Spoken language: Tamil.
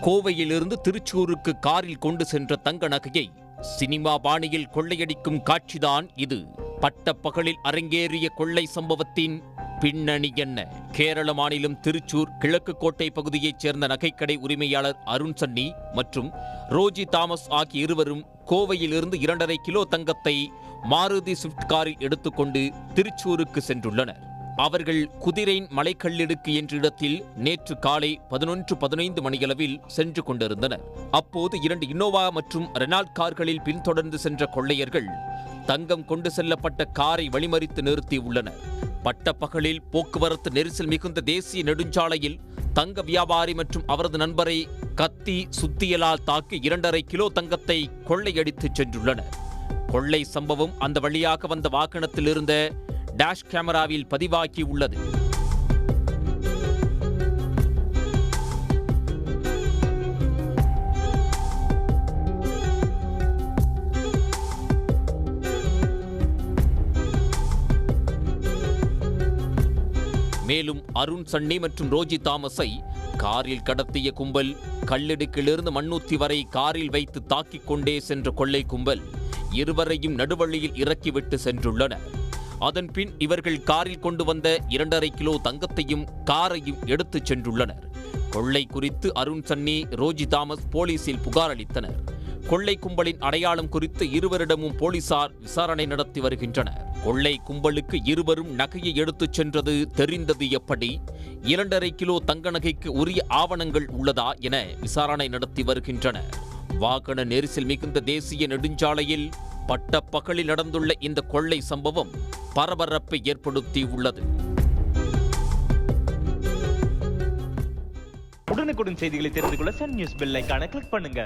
கோவையிலிருந்து திருச்சூருக்கு காரில் கொண்டு சென்ற தங்க நகையை சினிமா பாணியில் கொள்ளையடிக்கும் காட்சிதான் இது. பட்ட பகலில் அரங்கேறிய கொள்ளை சம்பவத்தின் பின்னணி என்ன? கேரள மாநிலம் திருச்சூர் கிழக்கு கோட்டை பகுதியைச் சேர்ந்த நகைக்கடை உரிமையாளர் அருண் சன்னி மற்றும் ரோஜி தாமஸ் ஆகிய இருவரும் கோவையிலிருந்து இரண்டரை கிலோ தங்கத்தை மாருதி ஸ்விஃப்ட் காரில் எடுத்துக்கொண்டு திருச்சூருக்கு சென்றுள்ளனர். அவர்கள் குதிரைன் மலைக்கல்லிடுக்கு என்ற இடத்தில் நேற்று காலை பதினொன்று பதினைந்து மணியளவில் சென்று கொண்டிருந்தனர். அப்போது இரண்டு இன்னோவா மற்றும் ரெனால்ட் கார்களில் பின்தொடர்ந்து சென்ற கொள்ளையர்கள் தங்கம் கொண்டு செல்லப்பட்ட காரை வழிமறித்து நிறுத்தி உள்ளனர் பட்டப்பகலில் போக்குவரத்து நெரிசல் மிகுந்த தேசிய நெடுஞ்சாலையில் தங்க வியாபாரி மற்றும் அவரது நண்பரை கத்தி சுத்தியலால் தாக்கி இரண்டரை கிலோ தங்கத்தை கொள்ளையடித்து சென்றுள்ளனர். கொள்ளை சம்பவம் அந்த வழியாக வந்த வாகனத்தில் இருந்த டேஷ் கேமராவில் பதிவாகி உள்ளது. மேலும் அருண் சன்னி மற்றும் ரோஜி தாமஸை காரில் கடத்திய கும்பல் கல்லெடுக்கிலிருந்து மண்ணூத்தி வரை காரில் வைத்து தாக்கிக் கொண்டே சென்ற கொள்ளை கும்பல் இருவரையும் நடுவழியில் இறக்கிவிட்டு சென்றுள்ளனர் அதன்பின் இவர்கள் காரில் கொண்டு வந்த இரண்டரை கிலோ தங்கத்தையும் காரையும் எடுத்துச் சென்றுள்ளனர். கொள்ளை குறித்து அருண் சன்னி ரோஜி தாமஸ் போலீசில் புகார் அளித்தனர். கொள்ளை கும்பலின் அடையாளம் குறித்து இருவரிடமும் போலீசார் விசாரணை நடத்தி வருகின்றனர். கொள்ளை கும்பலுக்கு இருவரும் நகையை எடுத்துச் சென்றது தெரிந்தது எப்படி? இரண்டரை கிலோ தங்க நகைக்கு உரிய ஆவணங்கள் உள்ளதா என விசாரணை நடத்தி வருகின்றனர் வாகன நெரிசல் மிகுந்த தேசிய நெடுஞ்சாலையில் பட்டப்பகலில் நடந்துள்ள இந்த கொள்ளை சம்பவம் பரபரப்பை ஏற்படுத்தியுள்ளது. உடனுக்குடன் செய்திகளை தெரிந்து கொள்ள சன் நியூஸ் பெல் ஐகானை கிளிக் பண்ணுங்க.